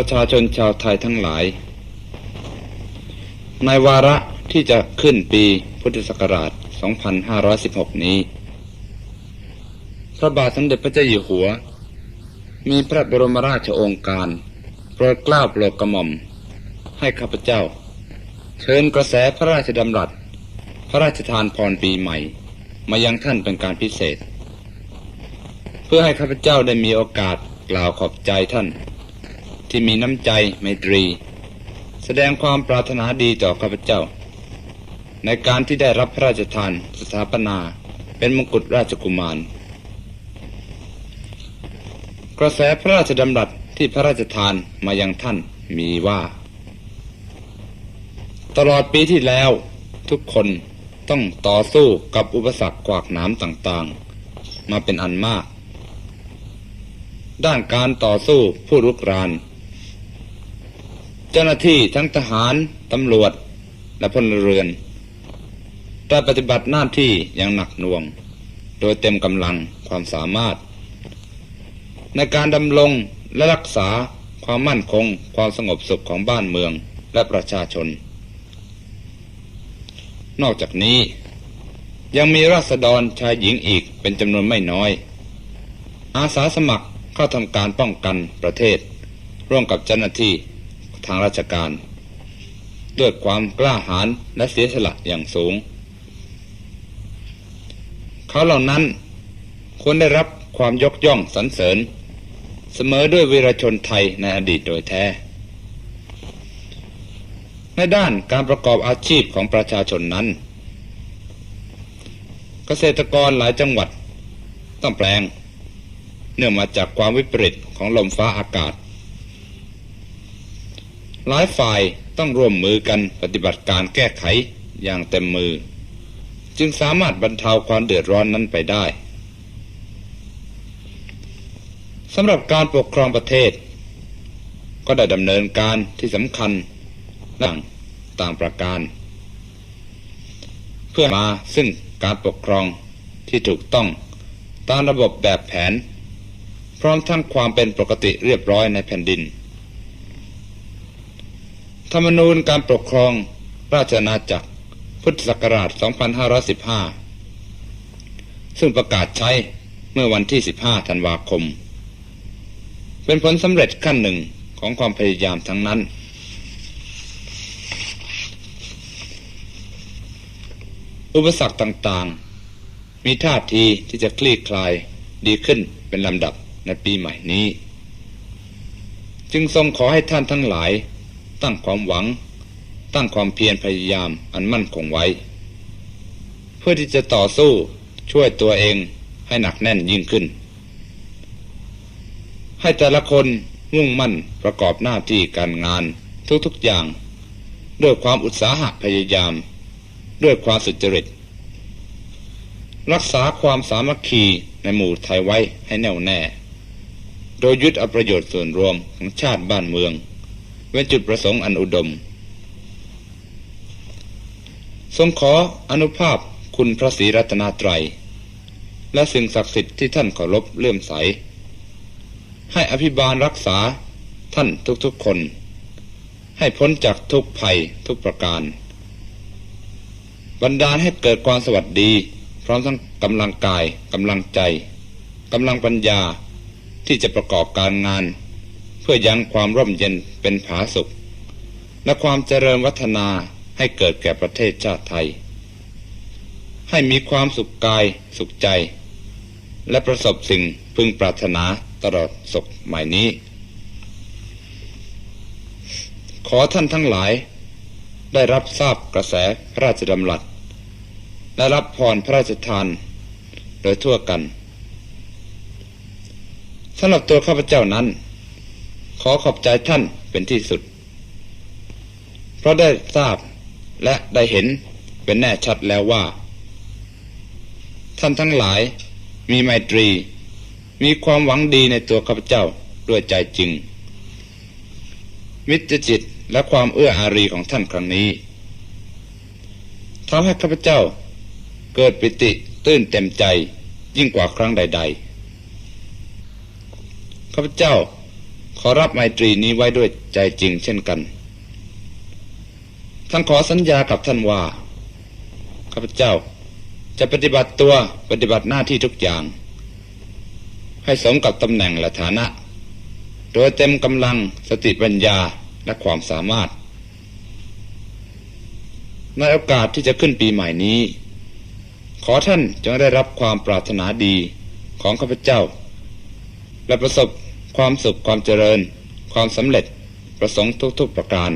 ประชาชนชาวไทยทั้งหลาย ในวาระที่จะขึ้นปีพุทธศักราช 2516 นี้ พระบาทสมเด็จพระเจ้าอยู่หัว มีพระบรมราชโองการโปรดกล้าโปรดกระหม่อม ให้ข้าพเจ้า เชิญกระแสพระราชดำรัส พระราชทานพรปีใหม่ มายังท่านเป็นการพิเศษ เพื่อให้ข้าพเจ้าได้มีโอกาสกล่าวขอบใจท่าน ที่มีน้ำใจไมตรี แสดงความปรารถนาดีต่อข้าพเจ้า ในการที่ได้รับพระราชทานสถาปนาเป็นมงกุฎราชกุมาร กระแสพระราชดำรัสที่พระราชทานมายังท่านมีว่า ตลอดปีที่แล้วทุกคนต้องต่อสู้กับอุปสรรคกวากหนามต่างๆ มาเป็นอันมาก ด้านการต่อสู้ผู้รุกราน จ้าหน้าที่ทั้งทหาร ตำรวจ และพลเรือนได้ปฏิบัติหน้าที่อย่างหนักหน่วง โดยเต็มกำลังความสามารถ ในการดำรงและรักษาความมั่นคงความสงบสุขของบ้านเมืองและประชาชน นอกจากนี้ ยังมีราษฎรชายหญิงอีกเป็นจำนวนไม่น้อย อาสาสมัครเข้าทำการป้องกันประเทศ ร่วมกับเจ้าหน้าที่ ทางราชการ ด้วยความกล้าหาญและเสียสละอย่างสูง เขาเหล่านั้นควรได้รับความยกย่องสรรเสริญ เสมอด้วยวีรชนไทยในอดีตโดยแท้ ในด้านการประกอบอาชีพของประชาชนนั้น เกษตรกรหลายจังหวัดต้องแปลง เนื่องมาจากความวิปริตของลมฟ้าอากาศ หลายฝ่ายต้องร่วมมือกันปฏิบัติการแก้ไขอย่างเต็มมือ จึงสามารถบรรเทาความเดือดร้อนนั้นไปได้สำหรับการปกครองประเทศ ก็ได้ดำเนินการที่สำคัญต่างต่างประการ เพื่อมาซึ่งการปกครองที่ถูกต้องตามระบบแบบแผน พร้อมทั้งความเป็นปกติเรียบร้อยในแผ่นดิน ธรรมนูญการปกครองราชอาณาจักร พุทธศักราช 2515 ซึ่งประกาศใช้เมื่อวันที่ 15 ธันวาคม เป็นผลสำเร็จขั้นหนึ่งของความพยายามทั้งนั้น อุปสรรคต่างๆ มีท่าทีที่จะคลี่คลายดีขึ้นเป็นลำดับในปีใหม่นี้ จึงทรงขอให้ท่านทั้งหลาย ตั้งความหวัง ตั้งความเพียรพยายามอันมั่นคงไว้ เพื่อที่จะต่อสู้ช่วยตัวเองให้หนักแน่นยิ่งขึ้น ให้แต่ละคนมุ่งมั่นประกอบหน้าที่การงานทุกๆอย่าง ด้วยความอุตสาหะพยายาม ด้วยความสุจริต รักษาความสามัคคีในหมู่ไทยไว้ให้แน่วแน่ โดยยึดเอาประโยชน์ส่วนรวมของชาติบ้านเมือง เป็นจุดประสงค์อันอุดม ทรงขออนุภาพคุณพระศรีรัตนตรัย และสิ่งศักดิ์สิทธิ์ที่ท่านเคารพเลื่อมใส ให้อภิบาลรักษาท่านทุกๆคน ให้พ้นจากทุกภัยทุกประการบันดาลให้เกิดความสวัสดี พร้อมทั้งกำลังกายกำลังใจกำลังปัญญาที่จะประกอบการงาน พื่อยังความร่มเย็นเป็นผาสุข และความเจริญวัฒนาให้เกิดแก่ประเทศชาติไทย ให้มีความสุขกายสุขใจ และประสบสิ่งพึงปรารถนาตลอดสุขใหม่นี้ ขอท่านทั้งหลาย ได้รับทราบกระแสพระราชดำรัสและรับพรพระราชทานโดยทั่วกันสำหรับตัวข้าพเจ้านั้น ขอขอบใจท่านเป็นที่สุด เพราะได้ทราบและได้เห็นเป็นแน่ชัดแล้วว่า ท่านทั้งหลายมีไมตรี มีความหวังดีในตัวข้าพเจ้าด้วยใจจริง มิตรจิตและความเอื้ออารีของท่านครั้งนี้ทำให้ข้าพเจ้าเกิดปิติตื้นเต็มใจยิ่งกว่าครั้งใด ๆ ข้าพเจ้า ขอรับไมตรีนี้ไว้ด้วยใจจริงเช่นกัน ท่านขอสัญญากับท่านว่าข้าพเจ้าจะปฏิบัติตัวปฏิบัติหน้าที่ทุกอย่าง ให้สมกับตำแหน่งและฐานะ โดยเต็มกำลังสติปัญญาและความสามารถ ในโอกาสที่จะขึ้นปีใหม่นี้ ขอท่านจงได้รับความปรารถนาดีของข้าพเจ้า และประสบ ความสุขความเจริญ ความสำเร็จประสงค์ทุกๆประการ